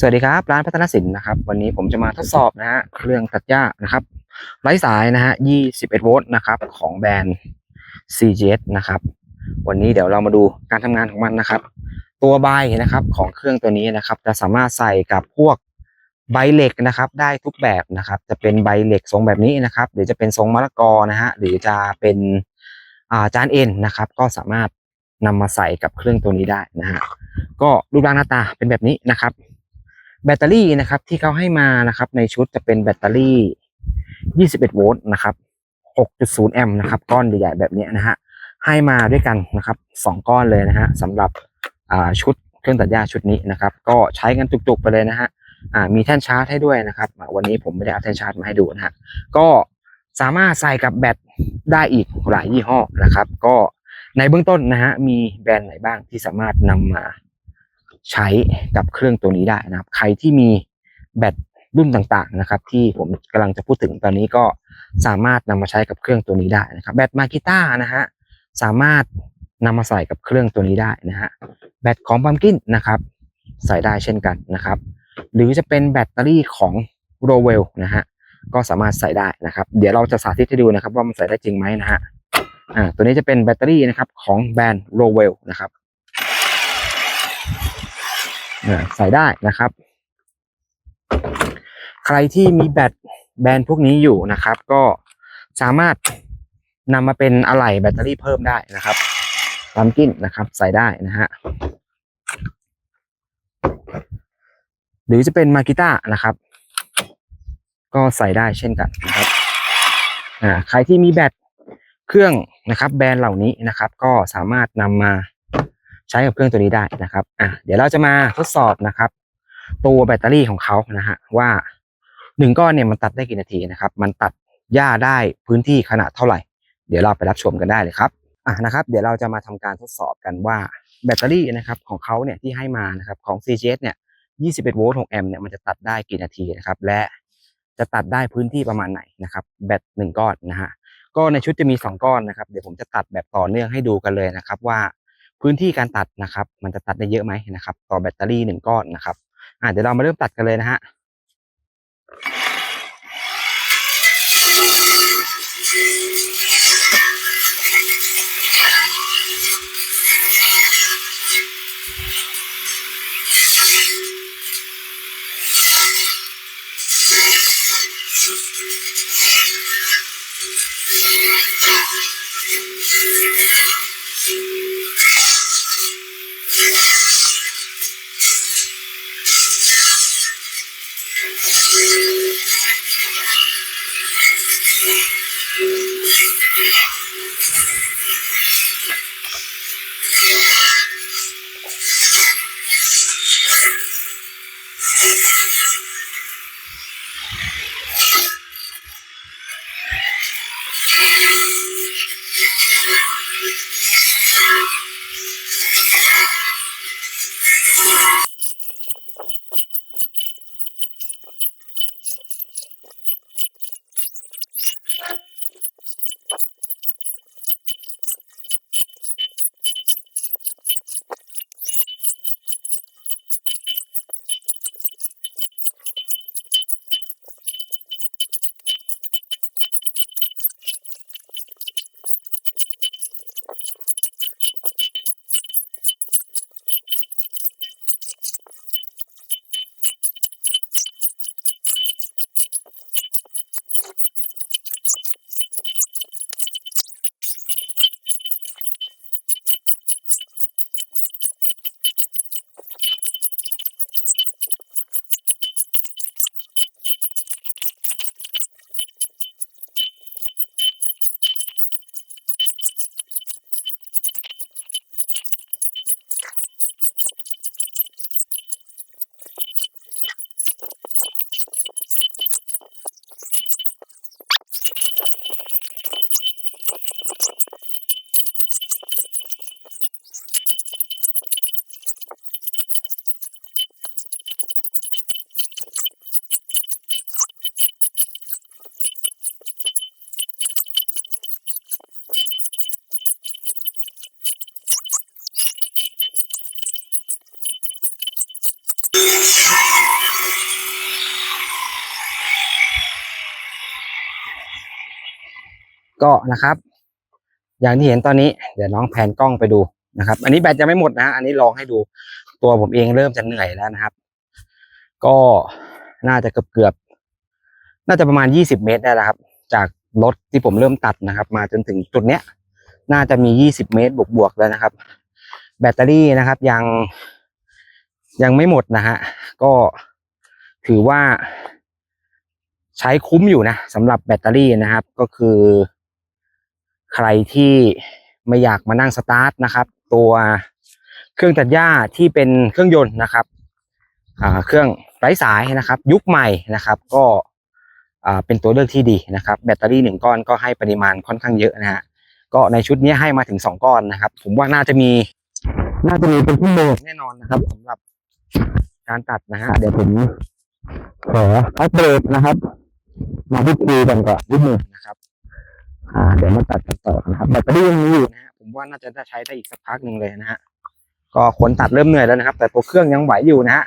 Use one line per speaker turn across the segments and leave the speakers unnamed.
สวัสดีครับ ร้านพัฒนสินนะครับ วันนี้ผมจะมาทดสอบนะฮะเครื่องตัดหญ้านะครับไร้สายนะฮะ 21 โวลต์นะครับ ของแบรนด์ CGS นะครับ วันนี้เดี๋ยวเรามาดูการทำงานของมันนะครับ ตัวใบนะครับของเครื่องตัวนี้นะครับ จะสามารถใส่กับพวกใบเหล็กนะครับ ได้ทุกแบบนะครับ จะเป็นใบเหล็กทรงแบบนี้นะครับหรือจะเป็นทรงมะละกอนะฮะหรือจะเป็นอาจานเอ็นนะครับ ก็สามารถนำมาใส่กับเครื่องตัวนี้ได้นะฮะก็รูปร่างหน้าตาเป็นแบบนี้นะครับ แบตเตอรี่นะครับที่เขาให้มานะครับในชุดจะเป็นแบตเตอรี่ 21 โวลต์นะครับ 6.0 แอมป์นะครับ ก้อนใหญ่ๆแบบนี้นะฮะให้มาด้วยกันนะครับสองก้อนเลยนะฮะสำหรับชุดเครื่องตัดหญ้าชุดนี้นะครับ ก็ใช้กันจุกๆไปเลยนะฮะมีแท่นชาร์จให้ด้วยนะครับ วันนี้ผมไม่ได้เอาแท่นชาร์จมาให้ดูนะฮะก็สามารถใส่กับแบตได้อีกหลายยี่ห้อนะครับ ก็ในเบื้องต้นนะฮะมีแบรนด์ไหนบ้างที่สามารถนำมา ใช้กับเครื่องตัวนี้ได้นะครับ ใครที่มีแบตรุ่นต่างๆนะครับ ที่ผมกำลังจะพูดถึงตอนนี้ก็สามารถนำมาใช้กับเครื่องตัวนี้ได้นะครับ แบตมากิต้านะฮะสามารถนำมาใส่กับเครื่องตัวนี้ได้นะฮะแบตของบัมกินนะครับ ใส่ได้เช่นกันนะครับ หรือจะเป็นแบตเตอรี่ของโรเวลนะฮะก็สามารถใส่ได้นะครับ เดี๋ยวเราจะสาธิตให้ดูนะครับ ว่ามันใส่ได้จริงไหมนะฮะอ่าตัวนี้จะเป็นแบตเตอรี่นะครับของแบรนด์โรเวลนะครับ ใส่ได้นะครับ ใครที่มีแบตแบรนด์พวกนี้อยู่นะครับ ก็สามารถนำมาเป็นอะไหล่แบตเตอรี่เพิ่มได้นะครับลัมกินนะครับใส่ได้นะฮะหรือจะเป็นมากิต้านะครับ ก็ใส่ได้เช่นกันนะครับอ่าใครที่มีแบตเครื่องนะครับ แบรนด์เหล่านี้นะครับ ก็สามารถนำมา ใช้กับเครื่องตัวนี้ได้นะครับอะเดี๋ยวเราจะมาทดสอบนะครับ ตัวแบตเตอรี่ของเขานะฮะว่าหนึ่งก้อนเนี่ยมันตัดได้กี่นาทีนะครับ มันตัดหญ้าได้พื้นที่ขนาดเท่าไหร่ เดี๋ยวเราไปรับชมกันได้เลยครับอะนะครับ เดี๋ยวเราจะมาทำการทดสอบกันว่าแบตเตอรี่นะครับของเขาเนี่ยที่ให้มานะครับของ CGS เนี่ย 21 โวลต์ 6 แอมป์เนี่ยมันจะตัดได้กี่นาทีนะครับและจะตัดได้พื้นที่ประมาณไหนนะครับ แบตหนึ่งก้อนนะฮะก็ในชุดจะมีสองก้อนนะครับ เดี๋ยวผมจะตัดแบบต่อเนื่องให้ดูกันเลยนะครับ ว่า พื้นที่การตัดนะครับ มันจะตัดได้เยอะไหมนะครับ ต่อแบตเตอรี่หนึ่งก้อนนะครับอ่าเดี๋ยวเรามาเริ่มตัดกันเลยนะฮะ ก็นะครับ อย่างที่เห็นตอนนี้เดี๋ยวน้องแผนกล้องไปดูนะครับ อันนี้แบตจะไม่หมดนะอันนี้ลองให้ดูตัวผมเองเริ่มจะเหนื่อยแล้วนะครับ ก็น่าจะเกือบเกือบๆน่าจะประมาณยี่สิบเมตรได้แล้วครับ จากรถที่ผมเริ่มตัดนะครับ มาจนถึงจุดเนี้ย น่าจะมียี่สิบเมตรบวกๆแล้วนะครับ แบตเตอรี่นะครับยังยังไม่หมดนะฮะก็ถือว่าใช้คุ้มอยู่นะสำหรับแบตเตอรี่นะครับ ก็คือ ใครที่ไม่อยากมานั่งสตาร์ทนะครับ ตัวเครื่องตัดหญ้าที่เป็นเครื่องยนต์นะครับเครื่องไร้สายนะครับ ยุคใหม่นะครับ ก็เป็นตัวเลือกที่ดีนะครับ แบตเตอรี่หนึ่งก้อนก็ให้ปริมาณค่อนข้างเยอะนะฮะก็ในชุดนี้ให้มาถึงสองก้อนนะครับ ผมว่าน่าจะมี น่าจะมีเป็นชั่วโมงแน่นอนนะครับสำหรับการตัดนะฮะเดี๋ยวผมขออัปเดตนะครับ มาพูดคุยกันก่อนนิดนึงนะครับ อ่าเดี๋ยวมาตัดกันต่อนะครับแบตเตอรี่ยังมีอยู่นะฮะผมว่าน่าจะได้ใช้ได้อีกสักพักหนึ่งเลยนะฮะก็คนตัดเริ่มเหนื่อยแล้วนะครับ แต่ตัวเครื่องยังไหวอยู่นะฮะ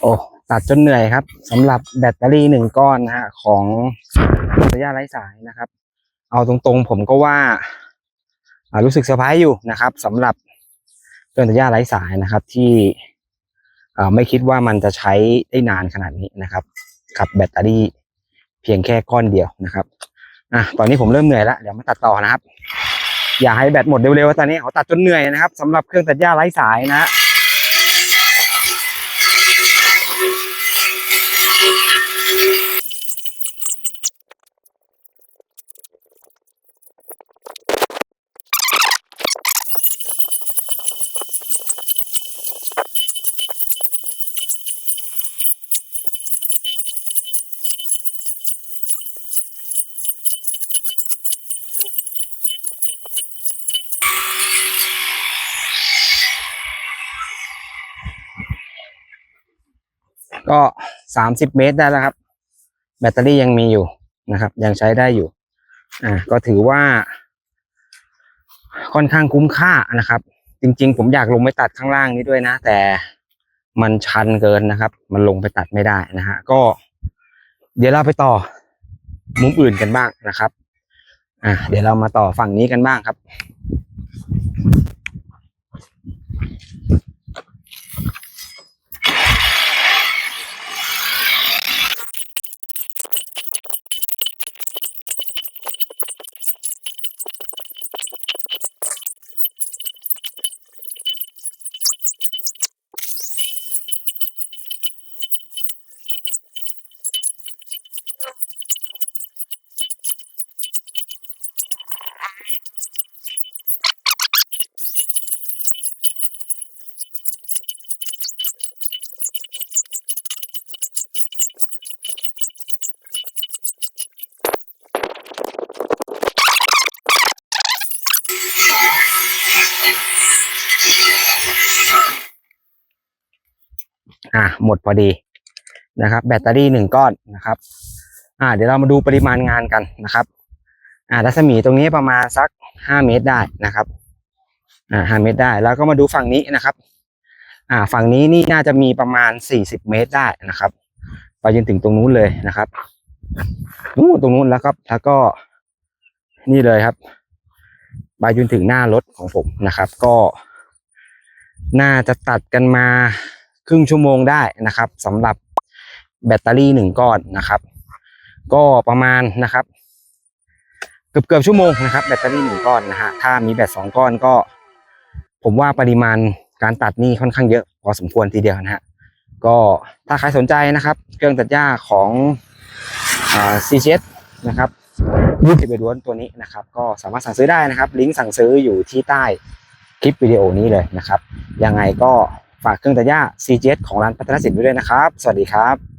โอ้ตัดจนเหนื่อยครับสำหรับแบตเตอรี่หนึ่งก้อนนะฮะของระยะไร้สายนะครับ เอาตรงๆผมก็ว่าอ่ารู้สึกเซอร์ไพรส์อยู่นะครับสำหรับเครื่องตัดหญ้าไร้สายนะครับที่ไม่คิดว่ามันจะใช้ได้นานขนาดนี้นะครับ กับแบตเตอรี่เพียงแค่ก้อนเดียวนะครับอะตอนนี้ผมเริ่มเหนื่อยแล้วเดี๋ยวมาตัดต่อนะครับ อย่าให้แบตหมดเร็วๆตอนนี้เขาตัดจนเหนื่อยนะครับสำหรับเครื่องตัดหญ้าไร้สายนะ ก็สามสิบเมตรได้แล้วครับ แบตเตอรี่ยังมีอยู่นะครับ ยังใช้ได้อยู่ อ่า ก็ถือว่า ค่อนข้างคุ้มค่านะครับ จริง ๆ ผมอยากลงไปตัดข้างล่างนี้ด้วยนะ แต่มันชันเกินนะครับ มันลงไปตัดไม่ได้นะฮะก็ เดี๋ยวเราไปต่อมุมอื่นกันบ้างนะครับ อ่าเดี๋ยวเรามาต่อฝั่งนี้กันบ้างครับ อะหมดพอดีนะครับ แบตเตอรี่หนึ่งก้อนนะครับ อ่า เดี๋ยวเรามาดูปริมาณงานกันนะครับ อ่ารัศมีตรงนี้ประมาณสักห้าเมตรได้นะครับ อ่าห้าเมตรได้ แล้วก็มาดูฝั่งนี้นะครับ อ่า ฝั่งนี้นี่น่าจะมีประมาณสี่สิบเมตรได้นะครับไปจนถึงตรงนู้นเลยนะครับนู้นตรงนู้นแล้วครับ แล้วก็นี่เลยครับไปจนถึงหน้ารถของผมนะครับ ก็น่าจะตัดกันมา ครึ่งชั่วโมงได้นะครับสำหรับแบตเตอรี่หนึ่งก้อนนะครับ ก็ประมาณนะครับ เกือบเกือบชั่วโมงนะครับแบตเตอรี่หนึ่งก้อนนะฮะถ้ามีแบตสองก้อนก็ ผมว่าปริมาณการตัดนี่ค่อนข้างเยอะพอสมควรทีเดียวนะฮะก็ถ้าใครสนใจนะครับ เครื่องตัดหญ้าของอ่า CCS นะครับยี่สิบเอ็ดวนตัวนี้นะครับ ก็สามารถสั่งซื้อได้นะครับ ลิงก์สั่งซื้ออยู่ที่ใต้คลิปวิดีโอนี้เลยนะครับ ยังไงก็ ฝากเครื่องตัดหญ้า CGS ของร้านพัฒนสินไว้ด้วยนะครับ สวัสดีครับ